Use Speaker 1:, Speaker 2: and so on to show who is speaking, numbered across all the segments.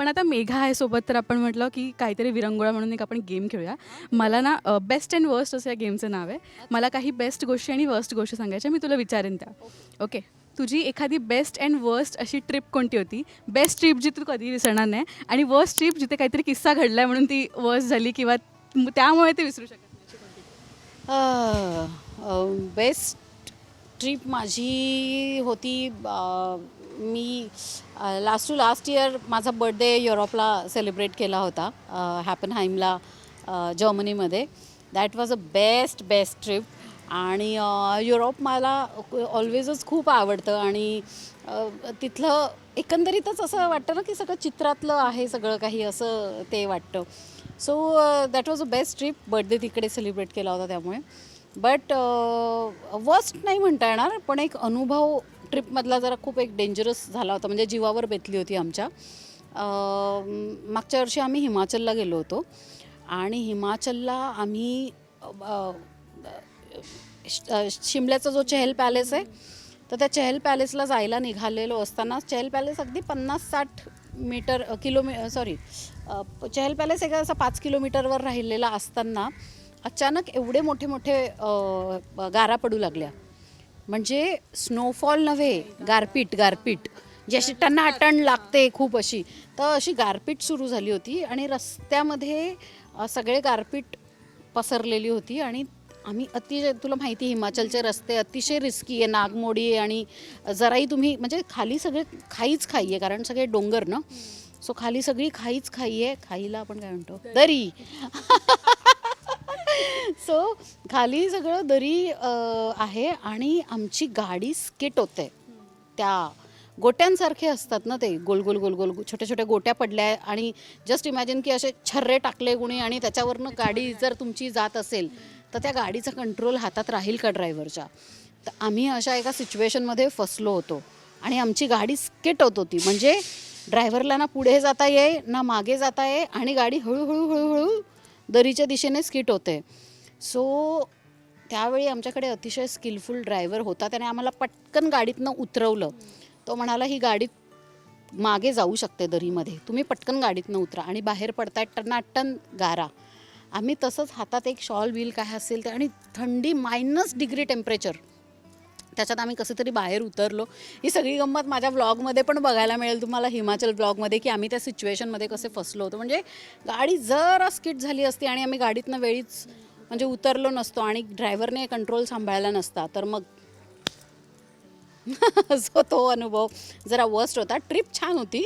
Speaker 1: पण आता मेघा आहे सोबत तर आपण म्हटलं की काहीतरी विरंगुळा म्हणून एक आपण गेम खेळूया. मला ना बेस्ट अँड वर्स्ट असं या गेमचं नाव आहे. मला काही बेस्ट गोष्टी आणि वर्स्ट गोष्टी सांगायच्या मी तुला विचारेन त्या. ओके तुझी एखादी बेस्ट अँड वर्स्ट अशी ट्रिप कोणती होती? बेस्ट ट्रिप जी तू कधी विसरणार नाही आणि वर्स्ट ट्रिप जिथे काहीतरी किस्सा घडलाय म्हणून ती वर्स्ट झाली किंवा त्यामुळे ते विसरू शकत
Speaker 2: बेस्ट ट्रिप माझी होती मी लास्ट टू लास्ट इयर माझा बर्थडे युरोपला सेलिब्रेट केला होता हॅपनहाईमला जर्मनीमध्ये. That was a best best trip आणि युरोप मला ऑलवेजच खूप आवडतं आणि तिथलं एकंदरीतच असं वाटतं ना की सगळं चित्रातलं आहे सगळं काही असं ते वाटतं. So that was a best trip birthday तिकडे सेलिब्रेट केला होता त्यामुळे. बट वर्स्ट नाही म्हणता येणार पण एक अनुभव ट्रिपमधला जरा खूप एक डेंजरस झाला होता म्हणजे जीवावर बेतली होती आमच्या. मागच्या वर्षी आम्ही हिमाचलला गेलो होतो. आणि हिमाचलला आम्ही शिमल्याचा जो चहल पॅलेस आहे तर त्या चहल पॅलेसला जायला निघालेलो असताना चहल पॅलेस अगदी पन्नास साठ मीटर किलोमी सॉरी चहल पॅलेस एका असा पाच किलोमीटरवर राहिलेला असताना अचानक एवढे मोठे मोठे गारा पडू लागल्या. म्हणजे स्नोफॉल नव्हे गारपीट गारपीट. जी अशी टनाटण लागते खूप अशी. तर अशी गारपीट सुरू झाली होती आणि रस्त्यामध्ये सगळे गारपीट पसरलेली होती आणि आम्ही अतिशय तुला माहिती आहे, हिमाचलचे रस्ते अतिशय रिस्की आहे नागमोडी आहे आणि जराही तुम्ही म्हणजे खाली सगळे खाईच खाई आहे कारण सगळे डोंगर ना. सो खाली सगळी खाईच खाई आहे खाईला आपण काय म्हणतो? दरी. सो खाली सगळं दरी आहे आणि आमची गाडी स्किट होते. त्या गोट्यांसारखे असतात ना ते गोल गोल गोल गोल छोट्या छोट्या गोट्या पडल्या आणि जस्ट इमॅजिन की असे छर्रे टाकले कुणी आणि त्याच्यावरनं गाडी जर तुमची जात असेल तर त्या गाडीचा कंट्रोल हातात राहील का ड्रायव्हरच्या तर आम्ही अशा एका सिच्युएशनमध्ये फसलो होतो आणि आमची गाडी स्किट होत होती. म्हणजे ड्रायव्हरला ना पुढे जाता ये ना मागे जाता ये आणि गाडी हळूहळू हळूहळू दरीच्या दिशेने स्किट होते. सो त्यावेळी आमच्याकडे अतिशय स्किलफुल ड्रायव्हर होता. त्याने आम्हाला पटकन गाडीतनं उतरवलं. तो म्हणाला ही गाडी मागे जाऊ शकते दरीमध्ये. तुम्ही पटकन गाडीतनं उतरा आणि बाहेर पडताय टनाटन गारा. आम्ही तसंच हातात एक शॉल बिल काय असेल ते आणि थंडी मायनस डिग्री टेम्परेचर त्याच्यात आम्ही कसं तरी बाहेर उतरलो. ही सगळी गंमत माझ्या ब्लॉगमध्ये पण बघायला मिळेल तुम्हाला हिमाचल ब्लॉगमध्ये की आम्ही त्या सिच्युएशनमध्ये कसे फसलो होतो. म्हणजे गाडी जरा स्किट झाली असती आणि आम्ही गाडीतनं वेळीच म्हणजे उतरलो नसतो आणि ड्रायव्हरने कंट्रोल सांभाळला नसता तर मग सो तो अनुभव जरा वर्स्ट होता. ट्रिप छान होती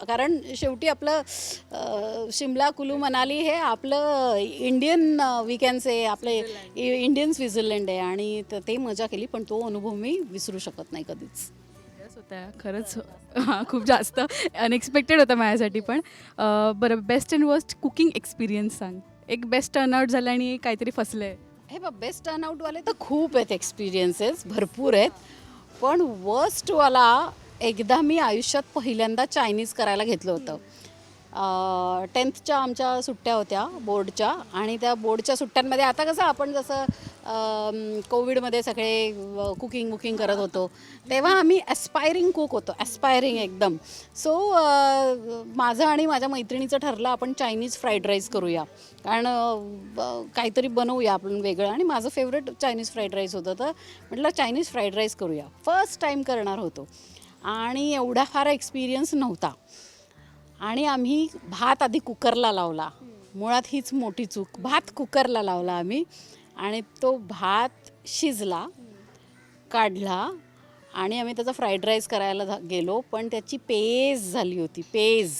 Speaker 2: कारण शेवटी आपलं शिमला कुलू मनाली हे आपलं इंडियन वी आहे आपले इंडियन स्वित्झर्लंड आहे आणि ते मजा केली पण तो अनुभव मी विसरू शकत नाही कधीच.
Speaker 1: होत्या खरंच हां खूप जास्त अनएक्सपेक्टेड होतं माझ्यासाठी पण. बरं best and worst cooking experience सांग. एक बेस्ट टर्नआउट झालं आणि काहीतरी फसलंय.
Speaker 2: हे बघ बेस्ट टर्नआउटवाले तर खूप आहेत एक्सपिरियन्सेस भरपूर आहेत. पण वर्स्टवाला एकदा मी आयुष्यात पहिल्यांदा चायनीज करायला घेतलं होतं. टेन्थच्या आमच्या सुट्ट्या होत्या बोर्डच्या आणि त्या बोर्डच्या सुट्ट्यांमध्ये आता कसं आपण जसं कोविडमध्ये सगळे कुकिंग बुकिंग करत होतो तेव्हा आम्ही ॲस्पायरिंग कुक होतो ॲस्पायरिंग एकदम. सो माझं आणि माझ्या मैत्रिणीचं ठरलं आपण चायनीज फ्राईड राईस करूया. कारण काहीतरी बनवूया आपण वेगळं. आणि माझं फेवरेट चायनीज फ्राईड राईस होतं तर म्हटलं चायनीज फ्राईड राईस करूया. फर्स्ट टाईम करणार होतो. आणि एवढा फार एक्सपिरियन्स नव्हता. आणि आम्ही भात आधी कुकरला लावला. मुळात हीच मोठी चूक. भात कुकरला लावला आम्ही आणि तो भात शिजला काढला आणि आम्ही त्याचा फ्राईड राईस करायला गेलो. पण त्याची पेज झाली होती पेज.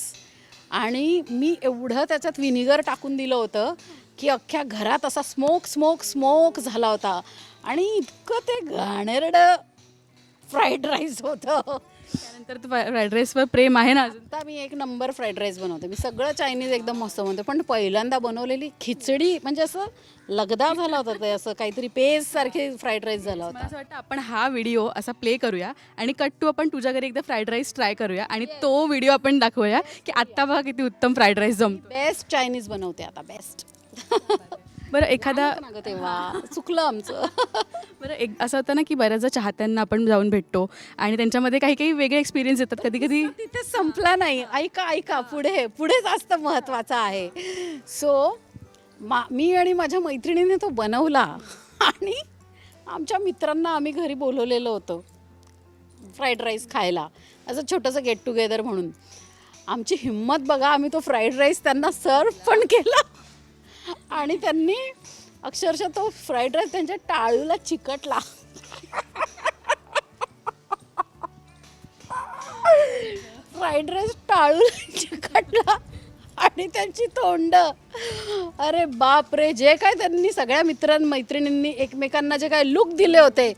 Speaker 2: आणि मी एवढं त्याच्यात विनिगर टाकून दिलं होतं की अख्ख्या घरात असा स्मोक स्मोक स्मोक झाला होता. आणि इतकं ते घाणेरडं फ्राईड राईस होतं.
Speaker 1: त्यानंतर तू फ्राईड राईसवर प्रेम आहे ना अजून.
Speaker 2: आता मी एक नंबर फ्राईड राईस बनवते. मी सगळं चायनीज एकदम मस्त बनवते. पण पहिल्यांदा बनवलेली खिचडी म्हणजे असं लगदा झाला होता ते असं काहीतरी पेस्ट सारखे फ्राईड राईस झाला
Speaker 1: मला
Speaker 2: होता.
Speaker 1: असं वाटतं आपण हा व्हिडिओ असा प्ले करूया आणि कट टू आपण तुझ्या घरी एकदा फ्राईड राईस ट्राय करूया आणि तो व्हिडिओ आपण दाखवूया की आत्ता बघा किती उत्तम फ्राईड राईस जमतो
Speaker 2: बेस्ट चायनीज बनवते आता बेस्ट
Speaker 1: बरं एखादा
Speaker 2: तेव्हा. चुकलं आमचं.
Speaker 1: बरं एक असं होतं ना की बऱ्याचदा चाहत्यांना आपण जाऊन भेटतो आणि त्यांच्यामध्ये काही काही वेगळे एक्सपिरियन्स येतात. कधी कधी
Speaker 2: तिथे संपला नाही. ऐका ऐका. पुढे पुढे जास्त महत्त्वाचं आहे. सो मा मी आणि माझ्या मैत्रिणीने तो बनवला. आणि आमच्या मित्रांना आम्ही घरी बोलवलेलं होतं. फ्राईड राईस खायला. असं छोटंसं गेट टुगेदर म्हणून. आमची हिंमत बघा आम्ही तो फ्राईड राईस त्यांना सर्व पण केला. आणि त्यांनी अक्षरशः तो फ्राईड राईस त्यांच्या टाळूला चिकटला. फ्राईड राईस टाळूला चिकटला आणि त्यांची तोंड. अरे बाप रे जे काय त्यांनी सगळ्या मित्रां मैत्रिणींनी एकमेकांना जे काय लुक दिले होते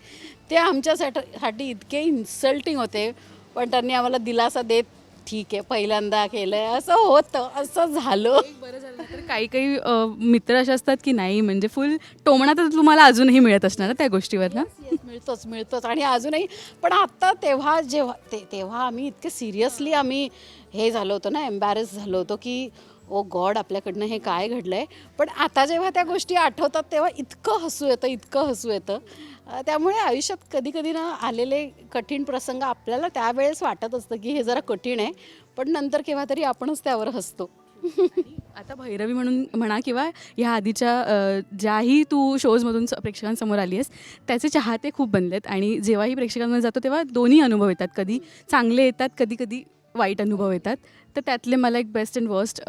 Speaker 2: ते आमच्यासाठी इतके इन्सल्टिंग होते. पण त्यांनी आम्हाला दिलासा देत ठीक आहे पहिल्यांदा केलंय. असं होतं असं झालं.
Speaker 1: बरं तर काही काही अ, मित्र असे असतात की नाही म्हणजे फुल टोमणा तर तुम्हाला अजूनही मिळत असणार ना त्या गोष्टीवर ना
Speaker 2: Yes, मिळतोच मिळतोच. आणि अजूनही पण आत्ता तेव्हा जेव्हा ते तेव्हा आम्ही इतके सिरियसली आम्ही हे झालो होतो ना एम्बॅरेस झालो होतो की oh ओ गॉड आपल्याकडनं हे काय घडलंय? पण आता जेव्हा त्या गोष्टी आठवतात तेव्हा इतकं हसू येतं इतकं हसू येतं. अं, त्यामुळे आयुष्यात कधी कधी ना आलेले कठीण प्रसंग आपल्याला त्यावेळेस वाटत असतं की हे जरा कठीण आहे पण नंतर केव्हा तरी आपणच त्यावर हसतो.
Speaker 1: आता भैरवी म्हणून म्हणा किंवा ह्या आधीच्या ज्याही तू शोजमधून स- प्रेक्षकांसमोर आली आहेस त्याचे चाहते खूप बनलेत आणि जेव्हाही प्रेक्षकांमध्ये जातो तेव्हा दोन्ही अनुभव येतात. कधी चांगले येतात कधी कधी वाईट अनुभव येतात. तर त्यातले मला एक बेस्ट अँड वर्स्ट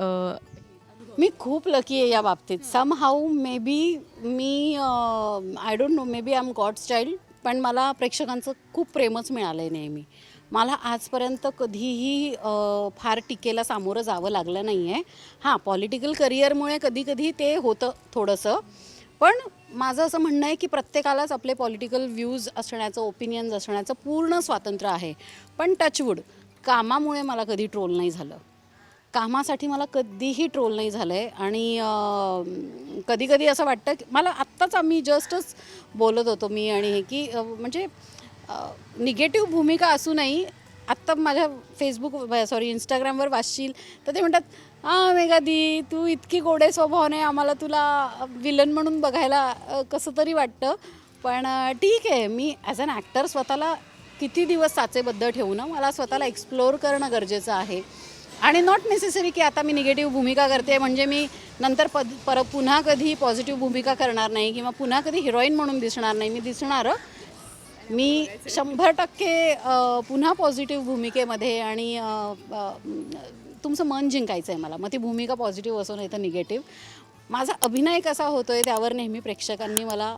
Speaker 2: मी खूप लकी आहे या बाबतीत. Somehow maybe me I don't know maybe I am God's child पण मला प्रेक्षकांचं खूप प्रेमच मिळालं आहे नेहमी. मला आजपर्यंत कधीही फार टीकेला सामोरं जावं लागलं नाही आहे हां पॉलिटिकल करिअरमुळे कधीकधी ते होतं थोडंसं. पण माझं असं म्हणणं आहे की प्रत्येकालाच आपले पॉलिटिकल व्ह्यूज असण्याचं ओपिनियन्स असण्याचं पूर्ण स्वातंत्र्य आहे. पण टचवूड कामामुळे मला कधी ट्रोल नाही झालं. कामासाठी मला कधीही ट्रोल नाही झालं आहे आणि कधीकधी असं वाटतं की मला आत्ताच आम्ही जस्टच बोलत होतो मी आणि हे की म्हणजे निगेटिव्ह भूमिका असूनही आत्ता माझ्या फेसबुक सॉरी इंस्टाग्रामवर वाचशील तर ते म्हणतात हां मेघादी तू इतकी गोडे स्वभावाने आम्हाला तुला विलन म्हणून बघायला कसं तरी वाटतं. पण ठीक आहे मी ॲज अन ॲक्टर स्वतःला किती दिवस साचेबद्ध ठेवू ना मला स्वतःला एक्सप्लोअर करणं गरजेचं आहे. आणि नॉट नेसेसरी की आता मी निगेटिव्ह भूमिका करते म्हणजे मी नंतर पद पर पुन्हा कधी पॉझिटिव्ह भूमिका करणार नाही किंवा पुन्हा कधी हिरोईन म्हणून दिसणार नाही. मी दिसणारं मी शंभर टक्के पुन्हा पॉझिटिव्ह भूमिकेमध्ये आणि तुमचं मन जिंकायचं आहे मला. मग ती भूमिका पॉझिटिव्ह असो नाही तर निगेटिव्ह माझा अभिनय कसा होतो आहे त्यावर नेहमी प्रेक्षकांनी मला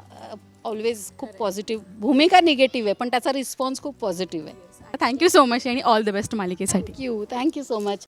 Speaker 2: ऑलवेज खूप पॉझिटिव्ह भूमिका निगेटिव्ह आहे पण त्याचा रिस्पॉन्स खूप पॉझिटिव्ह आहे.
Speaker 1: थँक्यू सो मच आणि ऑल द बेस्ट मालिकेसाठी.
Speaker 2: Thank you thank you so much